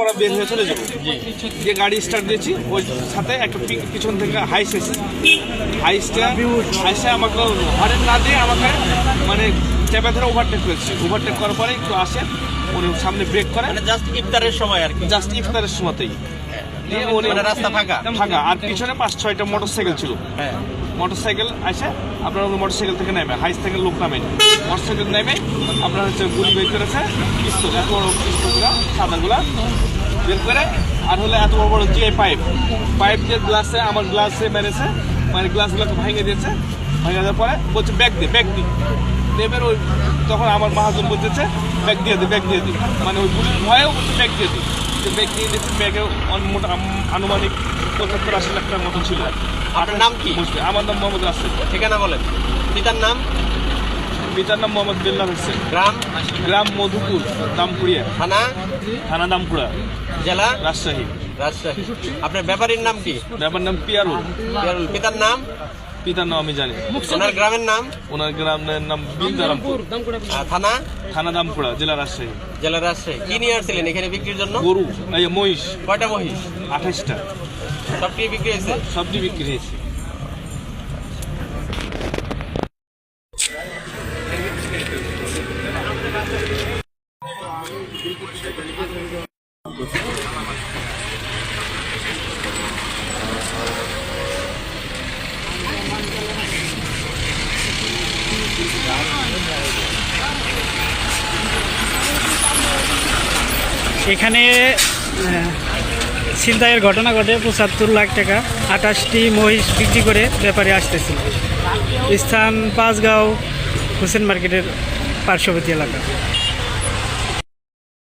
আমরা বের হয়ে চলে যাব। যে গাড়ি স্টার্ট দিয়েছি ওই সাথে একটা পিছন থেকে হাইস এসে হাইসটা হাইসে আমাকে হরেন না দিয়ে আমাকে মানে চেপে ধরে ওভারটেক করেছি। ওভারটেক করার পরে একটু আসে উনি সামনে ব্রেক করে। মানে জাস্ট ইফতারের সময় আর কি। জাস্ট ইফতারের সময়তেই। মানে রাস্তা ফাঁকা। ফাঁকা। আর পিছনে পাঁচ ছয়টা মোটর সাইকেল ছিল হ্যাঁ মোটর সাইকেল আসে, আপনার মোটর সাইকেল থেকে নেমে হাইস থেকে লোক নামে। মোটর সাইকেল নেমে আপনার হচ্ছে গুলি বের করেছে পিস্তল এত বড় সাদাগুলা বের করে, আর হলে এত বড় বড় যে পাইপ পাইপ যে গ্লাসে, আমার গ্লাসে মেরেছে মানে গ্লাসগুলোকে ভেঙে দিয়েছে ভেঙে দেওয়ার পরে বলছে, ব্যাগ দে, ব্যাগ দি। দেবের ওই তখন আমার মহাজন বলতেছে, ব্যাগ দিয়ে দে, ব্যাগ দিয়ে দি। মানে ওই গুলির ভয়েও বলছে, ব্যাগ দিয়ে দি। ব্যাগ দিয়ে দিচ্ছে ব্যাগে মোটা আনুমানিক পঁচাত্তর আশি লাখ টাকার মতো ছিল। আপনার নাম কি। আমার নাম মোহাম্মদ রাসেল ঠিকানা বলেন। পিতার নাম? পিতার নাম মোহাম্মদ বিল্লাহ হোসেন। গ্রাম? গ্রাম মধুপুর দামপুরিয়া থানা? থানা দামপুরা জেলা? রাজশাহী। রাজশাহী। আপনার ব্যাপারীর নাম কি? ব্যাপার নাম পিয়ারুল। পিতার নাম? পিতার নাম আমি জানি ওনার গ্রামের নাম? ওনার গ্রামের নাম বিলদারামপুর থানা? থানা দামপুরা জেলা রাজশাহী। জেলা রাজশাহী। কি নিয়ে আসছিলেন এখানে বিক্রির জন্য? গরু এই মহিষ। কয়টা মহিষ? আঠাশটা। সবটি বিক্রি হয়েছে? সবজি বিক্রি হয়েছে। এখানে, ছিনতাইয়ের ঘটনা ঘটে পঁচাত্তর লাখ টাকা, আঠাশটি মহিষ বিক্রি করে ব্যাপারে আসতেছিল। স্থান পাঁচগাঁও হোসেন মার্কেটের পার্শ্ববর্তী এলাকা।